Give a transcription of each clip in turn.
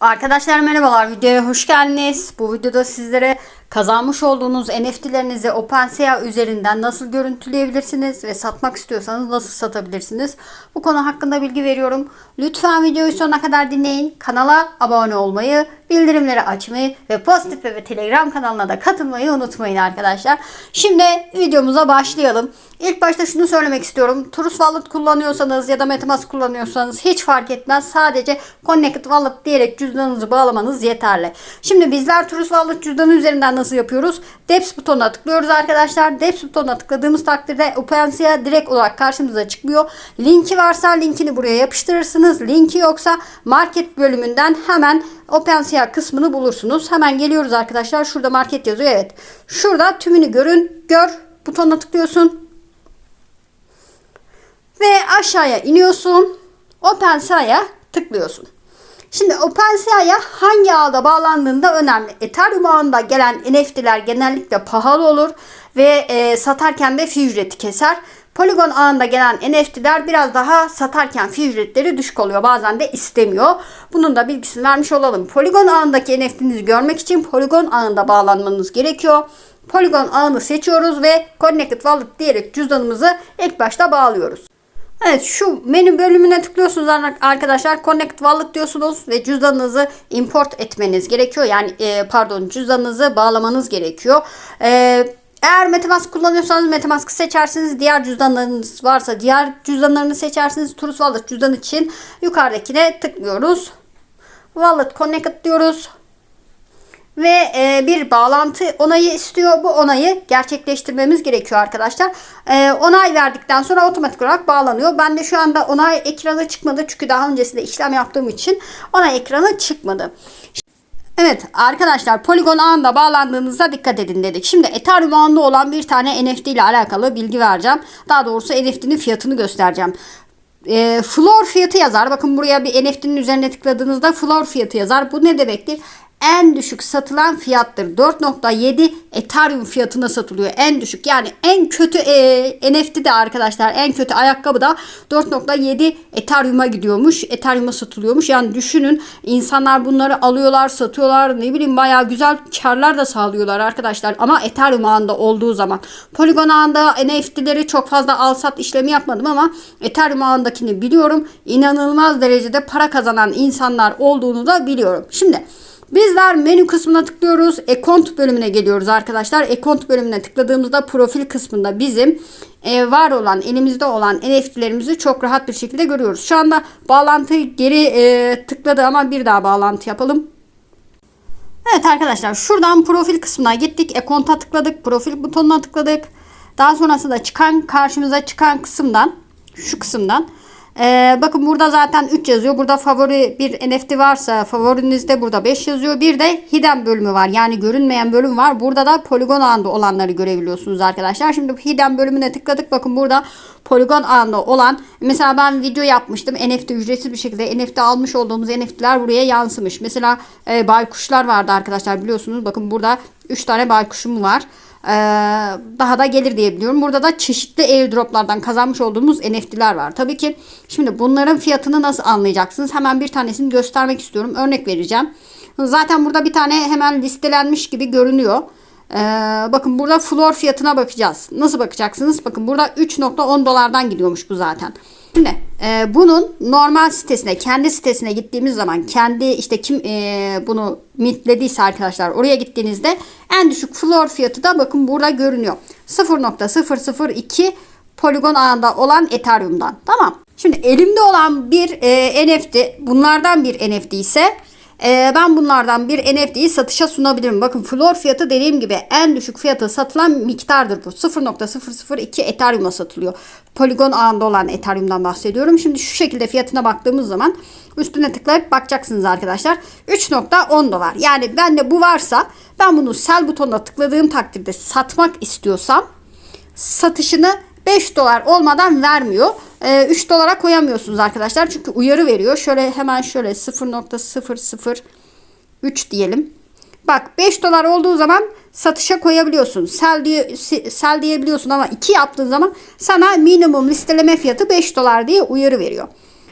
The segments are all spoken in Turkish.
Arkadaşlar merhabalar videoya hoş geldiniz. Bu videoda sizlere kazanmış olduğunuz NFT'lerinizi OpenSea üzerinden nasıl görüntüleyebilirsiniz ve satmak istiyorsanız nasıl satabilirsiniz? Bu konu hakkında bilgi veriyorum. Lütfen videoyu sonuna kadar dinleyin. Kanala abone olmayı, bildirimleri açmayı ve pozitif ve Telegram kanalına da katılmayı unutmayın arkadaşlar. Şimdi videomuza başlayalım. İlk başta şunu söylemek istiyorum. Trust Wallet kullanıyorsanız ya da Metamask kullanıyorsanız hiç fark etmez. Sadece Connected Wallet diyerek cüzdanınızı bağlamanız yeterli. Şimdi bizler Trust Wallet cüzdanı üzerinden nasıl yapıyoruz? Deps butonuna tıklıyoruz arkadaşlar. Deps butonuna tıkladığımız takdirde OpenSea direkt olarak karşımıza çıkmıyor. Linki varsa linkini buraya yapıştırırsınız. Linki yoksa market bölümünden hemen OpenSea kısmını bulursunuz. Hemen geliyoruz arkadaşlar. Şurada market yazıyor. Evet. Şurada tümünü görün. Gör butonuna tıklıyorsun. Ve aşağıya iniyorsun. OpenSea'ya tıklıyorsun. Şimdi OpenSea'ya hangi ağda bağlandığında önemli. Ethereum ağında gelen NFT'ler genellikle pahalı olur ve e, satarken de fi ücreti keser. Polygon ağında gelen NFT'ler biraz daha satarken fi ücretleri düşük oluyor. Bazen de istemiyor. Bunun da bilgisini vermiş olalım. Polygon ağındaki NFT'nizi görmek için Polygon ağında bağlanmanız gerekiyor. Polygon ağını seçiyoruz ve Connected Wallet diyerek cüzdanımızı ilk başta bağlıyoruz. Evet şu menü bölümüne tıklıyorsunuz arkadaşlar. Connect Wallet diyorsunuz ve cüzdanınızı import etmeniz gerekiyor. Yani e, pardon cüzdanınızı bağlamanız gerekiyor. E, eğer Metamask kullanıyorsanız Metamask'ı seçersiniz. Diğer cüzdanlarınız varsa diğer cüzdanlarını seçersiniz. Trust Wallet cüzdan için yukarıdakine tıklıyoruz. Wallet Connected diyoruz ve e, bir bağlantı onayı istiyor. Bu onayı gerçekleştirmemiz gerekiyor arkadaşlar. E, onay verdikten sonra otomatik olarak bağlanıyor. Ben de şu anda onay ekranı çıkmadı. Çünkü daha öncesinde işlem yaptığım için onay ekranı çıkmadı. Evet arkadaşlar Polygon ağında bağlandığınızda dikkat edin dedik. Şimdi Ethereum ağında olan bir tane NFT ile alakalı bilgi vereceğim. Daha doğrusu NFT'nin fiyatını göstereceğim. E, floor fiyatı yazar. Bakın buraya bir NFT'nin üzerine tıkladığınızda floor fiyatı yazar. Bu ne demektir? En düşük satılan fiyattır. 4.7 Ethereum fiyatına satılıyor. En düşük yani en kötü e, NFT de arkadaşlar en kötü ayakkabı da 4.7 Ethereum'a gidiyormuş. Ethereum'a satılıyormuş. Yani düşünün insanlar bunları alıyorlar satıyorlar ne bileyim bayağı güzel karlar da sağlıyorlar arkadaşlar. Ama Ethereum ağında olduğu zaman. Polygon ağında NFT'leri çok fazla al sat işlemi yapmadım ama Ethereum ağındakini biliyorum. İnanılmaz derecede para kazanan insanlar olduğunu da biliyorum. Şimdi Bizler menü kısmına tıklıyoruz. Ekont bölümüne geliyoruz arkadaşlar. Ekont bölümüne tıkladığımızda profil kısmında bizim e, var olan elimizde olan NFT'lerimizi çok rahat bir şekilde görüyoruz. Şu anda bağlantıyı geri e, tıkladı ama bir daha bağlantı yapalım. Evet arkadaşlar şuradan profil kısmına gittik. Ekonta tıkladık. Profil butonuna tıkladık. Daha sonrasında çıkan karşımıza çıkan kısımdan şu kısımdan ee, bakın burada zaten 3 yazıyor. Burada favori bir NFT varsa favorinizde burada 5 yazıyor. Bir de hidden bölümü var. Yani görünmeyen bölüm var. Burada da poligon ağında olanları görebiliyorsunuz arkadaşlar. Şimdi hidden bölümüne tıkladık. Bakın burada poligon ağında olan mesela ben video yapmıştım. NFT ücretsiz bir şekilde NFT almış olduğumuz NFT'ler buraya yansımış. Mesela e, baykuşlar vardı arkadaşlar biliyorsunuz. Bakın burada 3 tane baykuşum var. Ee, daha da gelir diye biliyorum. Burada da çeşitli airdroplardan kazanmış olduğumuz NFT'ler var. Tabii ki şimdi bunların fiyatını nasıl anlayacaksınız? Hemen bir tanesini göstermek istiyorum. Örnek vereceğim. Zaten burada bir tane hemen listelenmiş gibi görünüyor. Ee, bakın burada floor fiyatına bakacağız. Nasıl bakacaksınız? Bakın burada 3.10 dolardan gidiyormuş bu zaten. Şimdi e, bunun normal sitesine, kendi sitesine gittiğimiz zaman kendi işte kim e, bunu mintlediyse arkadaşlar oraya gittiğinizde en düşük floor fiyatı da bakın burada görünüyor. 0.002 poligon ağında olan Ethereum'dan. Tamam. Şimdi elimde olan bir e, NFT bunlardan bir NFT ise ee, ben bunlardan bir NFT'yi satışa sunabilirim. Bakın floor fiyatı dediğim gibi en düşük fiyatı satılan miktardır bu. 0.002 Ethereum'a satılıyor. Polygon ağında olan Ethereum'dan bahsediyorum. Şimdi şu şekilde fiyatına baktığımız zaman üstüne tıklayıp bakacaksınız arkadaşlar. 3.10 dolar. Yani bende bu varsa ben bunu sell butonuna tıkladığım takdirde satmak istiyorsam satışını 5 dolar olmadan vermiyor. 3 ee, dolara koyamıyorsunuz arkadaşlar. Çünkü uyarı veriyor. Şöyle hemen şöyle 0.003 diyelim. Bak 5 dolar olduğu zaman satışa koyabiliyorsun. Sell, diye, sell diyebiliyorsun ama 2 yaptığın zaman sana minimum listeleme fiyatı 5 dolar diye uyarı veriyor.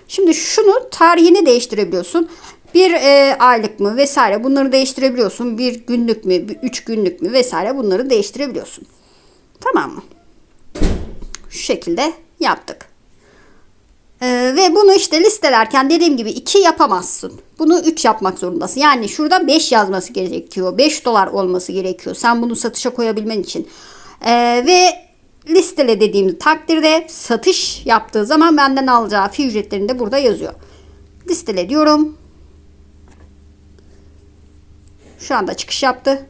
Şimdi şunu tarihini değiştirebiliyorsun. Bir e, aylık mı vesaire bunları değiştirebiliyorsun. Bir günlük mü, bir üç günlük mü vesaire bunları değiştirebiliyorsun. Tamam mı? Şekilde yaptık. Ee, ve bunu işte listelerken dediğim gibi 2 yapamazsın. Bunu 3 yapmak zorundasın. Yani şurada 5 yazması gerekiyor. 5 dolar olması gerekiyor. Sen bunu satışa koyabilmen için. Ee, ve listele dediğim takdirde satış yaptığı zaman benden alacağı fi ücretlerini de burada yazıyor. Listele diyorum. Şu anda çıkış yaptı.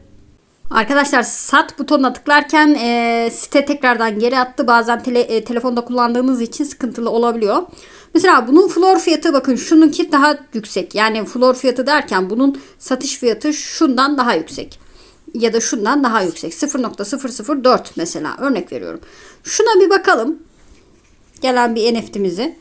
Arkadaşlar sat butonuna tıklarken e, site tekrardan geri attı. Bazen tele, e, telefonda kullandığınız için sıkıntılı olabiliyor. Mesela bunun floor fiyatı bakın şununki daha yüksek. Yani floor fiyatı derken bunun satış fiyatı şundan daha yüksek. Ya da şundan daha yüksek. 0.004 mesela örnek veriyorum. Şuna bir bakalım. Gelen bir NFT'mizi.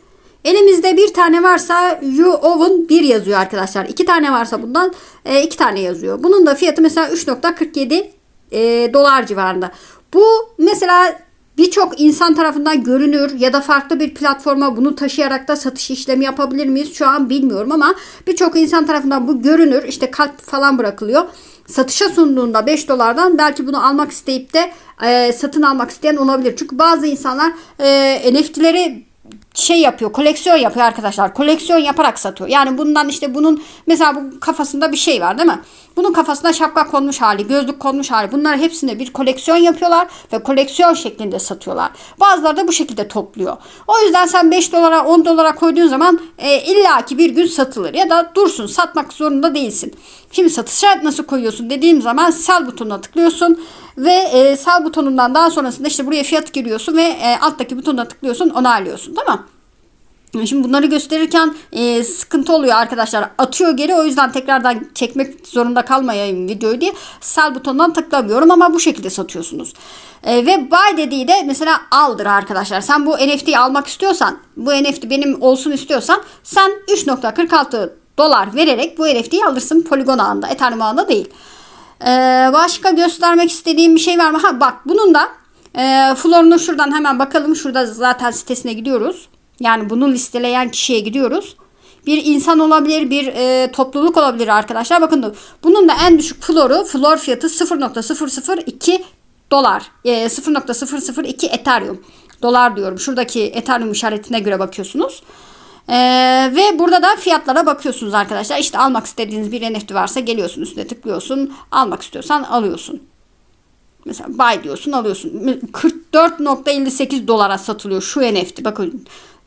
Elimizde bir tane varsa You Oven 1 yazıyor arkadaşlar. İki tane varsa bundan e, iki tane yazıyor. Bunun da fiyatı mesela 3.47 e, dolar civarında. Bu mesela birçok insan tarafından görünür ya da farklı bir platforma bunu taşıyarak da satış işlemi yapabilir miyiz? Şu an bilmiyorum ama birçok insan tarafından bu görünür. İşte kalp falan bırakılıyor. Satışa sunduğunda 5 dolardan belki bunu almak isteyip de e, satın almak isteyen olabilir. Çünkü bazı insanlar e, NFT'leri şey yapıyor, koleksiyon yapıyor arkadaşlar. Koleksiyon yaparak satıyor. Yani bundan işte bunun mesela bu kafasında bir şey var değil mi? Bunun kafasına şapka konmuş hali, gözlük konmuş hali. Bunlar hepsinde bir koleksiyon yapıyorlar ve koleksiyon şeklinde satıyorlar. Bazıları da bu şekilde topluyor. O yüzden sen 5 dolara 10 dolara koyduğun zaman e, illaki bir gün satılır ya da dursun satmak zorunda değilsin. Şimdi satışa nasıl koyuyorsun dediğim zaman sell butonuna tıklıyorsun ve e, sell butonundan daha sonrasında işte buraya fiyat giriyorsun ve e, alttaki butonuna tıklıyorsun onaylıyorsun tamam Şimdi bunları gösterirken e, sıkıntı oluyor arkadaşlar. Atıyor geri o yüzden tekrardan çekmek zorunda kalmayayım videoyu diye sell butonundan tıklamıyorum ama bu şekilde satıyorsunuz. E, ve buy dediği de mesela aldır arkadaşlar. Sen bu NFT'yi almak istiyorsan, bu NFT benim olsun istiyorsan sen 3.46 dolar vererek bu NFT'yi alırsın Polygon ağında, Ethereum ağında değil. E, başka göstermek istediğim bir şey var mı? Ha bak bunun da e, florunu şuradan hemen bakalım. Şurada zaten sitesine gidiyoruz. Yani bunu listeleyen kişiye gidiyoruz. Bir insan olabilir, bir e, topluluk olabilir arkadaşlar. Bakın bunun da en düşük floru, flor fiyatı 0.002 dolar. E, 0.002 Ethereum. Dolar diyorum. Şuradaki Ethereum işaretine göre bakıyorsunuz. Ee, ve burada da fiyatlara bakıyorsunuz arkadaşlar. İşte almak istediğiniz bir NFT varsa geliyorsun üstüne tıklıyorsun. Almak istiyorsan alıyorsun. Mesela buy diyorsun alıyorsun. 44.58 dolara satılıyor şu NFT. Bakın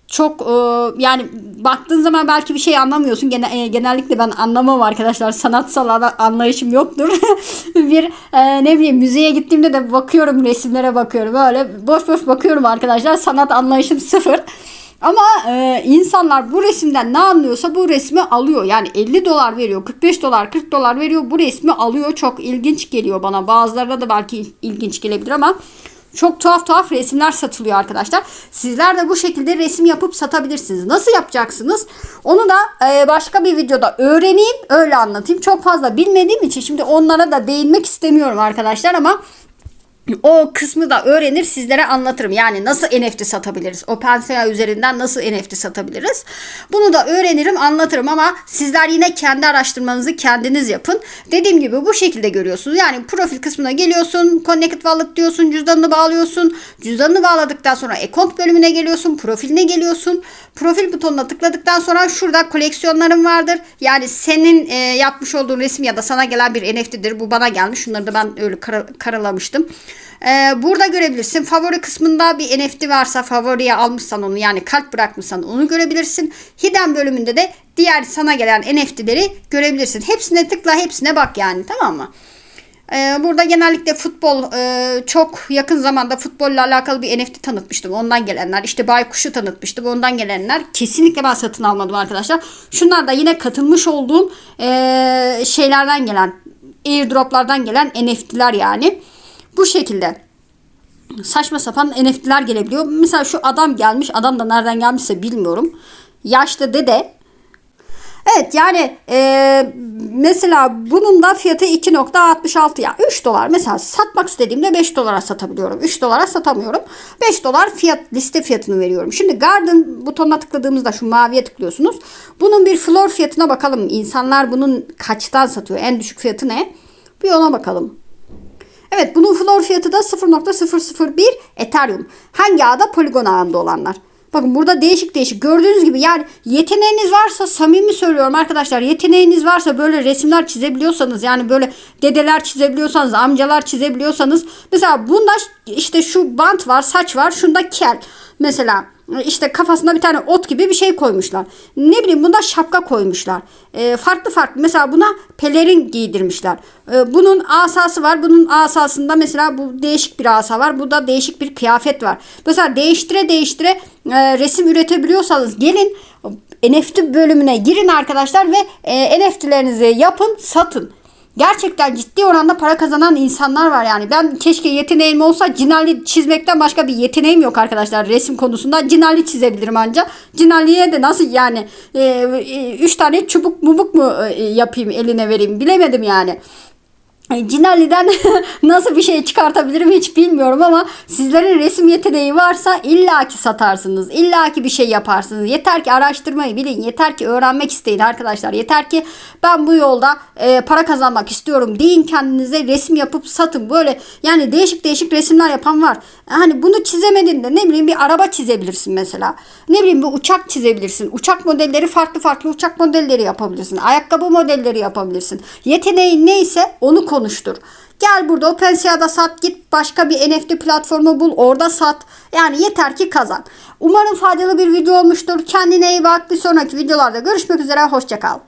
çok e, yani baktığın zaman belki bir şey anlamıyorsun. Gene, e, genellikle ben anlamam arkadaşlar. Sanatsal anlayışım yoktur. bir e, ne bileyim müzeye gittiğimde de bakıyorum resimlere bakıyorum. Böyle boş boş bakıyorum arkadaşlar. Sanat anlayışım sıfır. Ama e, insanlar bu resimden ne anlıyorsa bu resmi alıyor. Yani 50 dolar veriyor, 45 dolar, 40 dolar veriyor. Bu resmi alıyor. Çok ilginç geliyor bana. Bazılarına da belki ilginç gelebilir ama çok tuhaf tuhaf resimler satılıyor arkadaşlar. Sizler de bu şekilde resim yapıp satabilirsiniz. Nasıl yapacaksınız? Onu da e, başka bir videoda öğreneyim, öyle anlatayım. Çok fazla bilmediğim için şimdi onlara da değinmek istemiyorum arkadaşlar ama o kısmı da öğrenir sizlere anlatırım. Yani nasıl NFT satabiliriz? OpenSea üzerinden nasıl NFT satabiliriz? Bunu da öğrenirim anlatırım ama sizler yine kendi araştırmanızı kendiniz yapın. Dediğim gibi bu şekilde görüyorsunuz. Yani profil kısmına geliyorsun. Connected Wallet diyorsun. Cüzdanını bağlıyorsun. Cüzdanını bağladıktan sonra account bölümüne geliyorsun. Profiline geliyorsun. Profil butonuna tıkladıktan sonra şurada koleksiyonların vardır. Yani senin e, yapmış olduğun resim ya da sana gelen bir NFT'dir. Bu bana gelmiş. Şunları da ben öyle kara, karalamıştım. Ee, burada görebilirsin. Favori kısmında bir NFT varsa favoriye almışsan onu yani kalp bırakmışsan onu görebilirsin. Hidden bölümünde de diğer sana gelen NFT'leri görebilirsin. Hepsine tıkla hepsine bak yani tamam mı? Ee, burada genellikle futbol e, çok yakın zamanda futbolla alakalı bir NFT tanıtmıştım. Ondan gelenler işte Baykuş'u tanıtmıştım. Ondan gelenler kesinlikle ben satın almadım arkadaşlar. Şunlar da yine katılmış olduğum e, şeylerden gelen airdroplardan gelen NFT'ler yani. Bu şekilde saçma sapan NFT'ler gelebiliyor. Mesela şu adam gelmiş. Adam da nereden gelmişse bilmiyorum. Yaşlı dede Evet yani e, mesela bunun da fiyatı 2.66 ya 3 dolar. Mesela satmak istediğimde 5 dolara satabiliyorum. 3 dolara satamıyorum. 5 dolar fiyat liste fiyatını veriyorum. Şimdi Garden butonuna tıkladığımızda şu maviye tıklıyorsunuz. Bunun bir floor fiyatına bakalım. İnsanlar bunun kaçtan satıyor? En düşük fiyatı ne? Bir ona bakalım. Evet bunun floor fiyatı da 0.001 Ethereum. Hangi ağda? Polygon ağında olanlar. Bakın burada değişik değişik gördüğünüz gibi yani yeteneğiniz varsa samimi söylüyorum arkadaşlar yeteneğiniz varsa böyle resimler çizebiliyorsanız yani böyle dedeler çizebiliyorsanız amcalar çizebiliyorsanız mesela bunda işte şu bant var saç var şunda kel mesela işte kafasına bir tane ot gibi bir şey koymuşlar. Ne bileyim bunda şapka koymuşlar. E, farklı farklı mesela buna pelerin giydirmişler. E, bunun asası var. Bunun asasında mesela bu değişik bir asa var. Burada değişik bir kıyafet var. Mesela değiştire değiştire e, resim üretebiliyorsanız gelin NFT bölümüne girin arkadaşlar ve e, NFT'lerinizi yapın satın. Gerçekten ciddi oranda para kazanan insanlar var yani. Ben keşke yeteneğim olsa cinali çizmekten başka bir yeteneğim yok arkadaşlar resim konusunda. Cinali çizebilirim ancak. Cinaliye de nasıl yani e, e, üç tane çubuk mubuk mu e, yapayım eline vereyim bilemedim yani. Cinali'den nasıl bir şey çıkartabilirim hiç bilmiyorum ama sizlerin resim yeteneği varsa illaki satarsınız. illaki bir şey yaparsınız. Yeter ki araştırmayı bilin. Yeter ki öğrenmek isteyin arkadaşlar. Yeter ki ben bu yolda e, para kazanmak istiyorum deyin kendinize resim yapıp satın. Böyle yani değişik değişik resimler yapan var. Hani bunu çizemedin de ne bileyim bir araba çizebilirsin mesela. Ne bileyim bir uçak çizebilirsin. Uçak modelleri farklı farklı uçak modelleri yapabilirsin. Ayakkabı modelleri yapabilirsin. Yeteneğin neyse onu konuştur. Gel burada OpenSea'da sat git başka bir NFT platformu bul orada sat. Yani yeter ki kazan. Umarım faydalı bir video olmuştur. Kendine iyi bak. Bir sonraki videolarda görüşmek üzere. Hoşçakal.